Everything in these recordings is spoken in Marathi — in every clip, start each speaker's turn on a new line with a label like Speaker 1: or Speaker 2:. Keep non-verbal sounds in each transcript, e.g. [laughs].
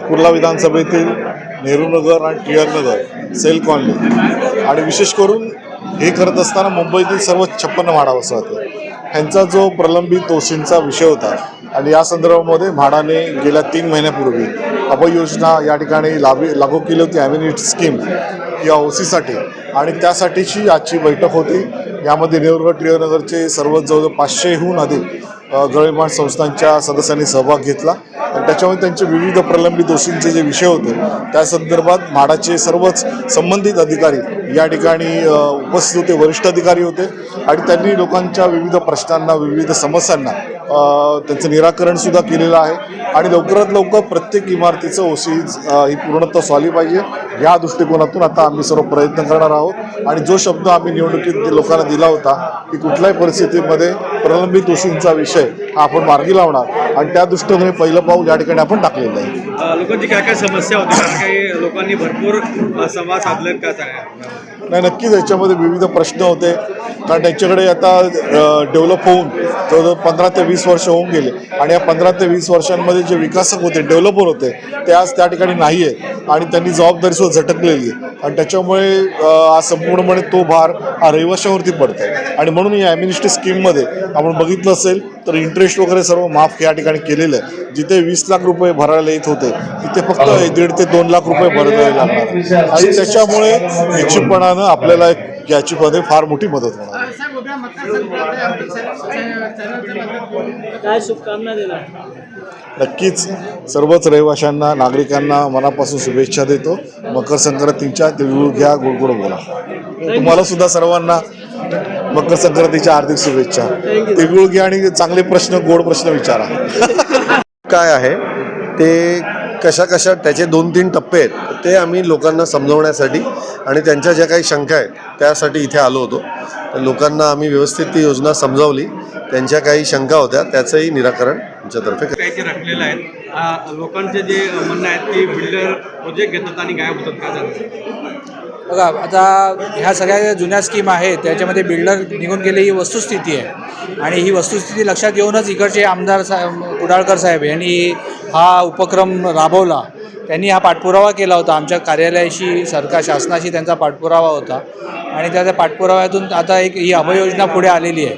Speaker 1: कुर्ला विधानसभेतील नेहरूनगर आणि टिळकनगर सेल कॉलनी. आणि विशेष करून हे करत असताना मुंबईतील सर्व छप्पन्न म्हाडा वसाहती ह्यांचा जो प्रलंबित दोषींचा विषय होता आणि या संदर्भामध्ये म्हाडाने गेल्या तीन महिन्यापूर्वी अभययोजना या ठिकाणी लाभी लागू केली होती ॲम्युनिट स्कीम या ओसीसाठी. आणि त्यासाठीची आजची बैठक होती. यामध्ये नेवरगड टिळनगरचे सर्व जवळजवळ पाचशेहून अधिक अ, संस्थांच्या सदस्यांनी सहभाग घेतला. आणि त्याच्यामुळे त्यांचे विविध प्रलंबित दोषींचे जे विषय होते त्या संदर्भात म्हाडाचे सर्वच संबंधित अधिकारी या ठिकाणी उपस्थित होते वरिष्ठ अधिकारी होते. आणि त्यांनी लोकांच्या विविध प्रश्नांना विविध समस्यांना त्यांचं निराकरण सुद्धा केलेलं आहे. आणि लवकरात लवकर प्रत्येक इमारतीचं ओसी ही पूर्णत्व आली पाहिजे. या दृष्टिकोनातून आता आम्ही सर्व प्रयत्न करणार आहोत. आणि जो शब्द आम्ही निवडणुकीत लोकांना दिला होता की कुठल्याही परिस्थितीमध्ये प्रलंबित दोषींचा विषय हा आपण मार्गी लावणार. आणि त्या दृष्टीने पहिलं पाऊल या ठिकाणी आपण टाकलेलं आहे.
Speaker 2: लोकांची काय काय समस्या होती? काही लोकांनी भरपूर संवाद साधले का
Speaker 1: नाही नक्कीच याच्यामध्ये विविध प्रश्न होते. कारण त्यांच्याकडे आता डेव्हलप होऊन जवळजवळ पंधरा ते वीस वर्ष होऊन गेले. आणि या पंधरा ते वीस वर्षांमध्ये जे विकासक होते डेव्हलपर होते ते आज त्या ठिकाणी नाही आहेत आणि त्यांनी जबाबदारी सुद्धा झटकलेली आहे. आणि त्याच्यामुळे आज संपूर्णपणे तो भार हा रहिवाशावरती पडतो आहे आणि म्हणून या ॲम्युनिस्टी स्कीममध्ये आपण बघितलं असेल तर इंटरेस्ट वगैरे सर्व माफ या ठिकाणी केलेलं आहे. जिथे वीस लाख रुपये भरायला येत होते तिथे फक्त दीड ते दोन लाख रुपये भरायला लागणार. आणि त्याच्यामुळे निश्चितपणानं आपल्याला एक याची मध्ये फार मोठी मदत होणार आहे.
Speaker 3: काय शुभकामना दिला
Speaker 1: नक्कीच सर्वच रहिवाशांना नागरिकांना मनापासून शुभेच्छा देतो. मकर संक्रांतीच्या तिळगुळ घ्या गोडगोड बोला. तुम्हाला सुद्धा सर्वांना मकर संक्रांतीच्या हार्दिक शुभेच्छा. तिळगुळ घ्या आणि चांगले प्रश्न गोड प्रश्न विचारा. [laughs]
Speaker 4: काय आहे? ते कशा कशा त्याचे दोन तीन टप्पे आहेत ते आम्ही लोकांना समजवण्यासाठी आणि त्यांच्या ज्या काही शंका आहेत त्यासाठी इथे आलो होतो. तर लोकांना आम्ही व्यवस्थित ती योजना समजावली. त्यांच्या काही शंका होत्या त्याचंही निराकरण आमच्यातर्फे करण्यात
Speaker 2: काही जे रखलेलं आहेत अ, लोकांचे जे म्हणणं आहेत की बिल्डर प्रोजेक्ट घेतात आणि गायब होतात काय झालं?
Speaker 5: बघा आता ह्या सगळ्या जुन्या स्कीम आहेत त्याच्यामध्ये बिल्डर निघून गेले ही वस्तुस्थिती आहे. आणि ही वस्तुस्थिती लक्षात घेऊनच इकडचे आमदार साहेब कुडाळकर साहेब यांनी हा उपक्रम राबवला. त्यांनी हा पाठपुरावा केला होता. आमच्या कार्यालयाशी सरकार शासनाशी त्यांचा पाठपुरावा होता. आणि त्या त्या पाठपुराव्यातून आता एक ही अभय योजना पुढे आलेली आहे.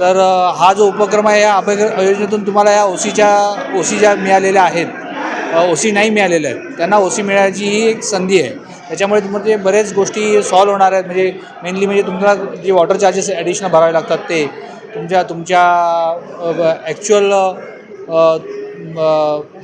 Speaker 5: तर हा जो उपक्रम आहे या अभय योजनेतून तुम्हाला या ओसीच्या ओसी ज्या मिळालेल्या आहेत ओसी नाही मिळालेल्या आहेत त्यांना ओसी मिळायची ही एक संधी आहे. त्याच्यामुळे म्हणजे बरेच गोष्टी सॉल्व होणार आहेत. म्हणजे मेनली म्हणजे तुम्हाला जे वॉटर चार्जेस ॲडिशनल भरावे लागतात ते तुमच्या तुमच्या ॲक्च्युअल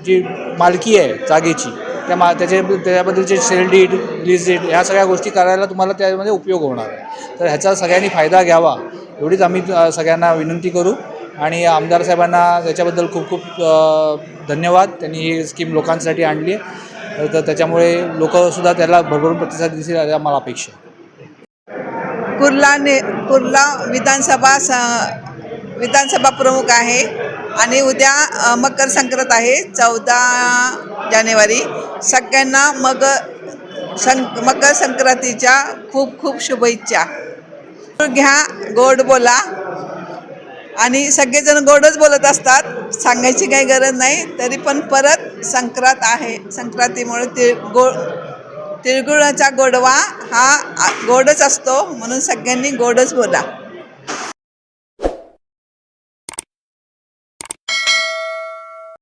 Speaker 5: जी मालकी आहे जागेची त्या मा त्याचे त्याच्याबद्दलचे सेल डीड रिलीज डीड ह्या सगळ्या गोष्टी करायला तुम्हाला त्यामध्ये उपयोग होणार आहे. तर ह्याचा सगळ्यांनी फायदा घ्यावा एवढीच आम्ही सगळ्यांना विनंती करू. आणि आमदार साहेबांना त्याच्याबद्दल खूप खूप धन्यवाद. त्यांनी ही स्कीम लोकांसाठी आणली आहे. तर त्याच्यामुळे लोकसुद्धा त्याला भरभरून प्रतिसाद दिसेल अशी आम्हाला अपेक्षा
Speaker 6: कुर्ला ने कुर्ला विधानसभा स विधानसभा प्रमुख आहे. आणि उद्या मकर संक्रांत आहे चौदा जानेवारी. सगळ्यांना मग सं मकर संक्रांतीच्या खूप खूप शुभेच्छा. घ्या गोड बोला. आणि सगळेजण गोडच बोलत असतात. सांगायची काही गरज नाही तरी पण परत संक्रांत आहे. संक्रांतीमुळे तिळ गो तिळगुळाचा गोडवा हा गोडच असतो. म्हणून सगळ्यांनी गोडच बोला.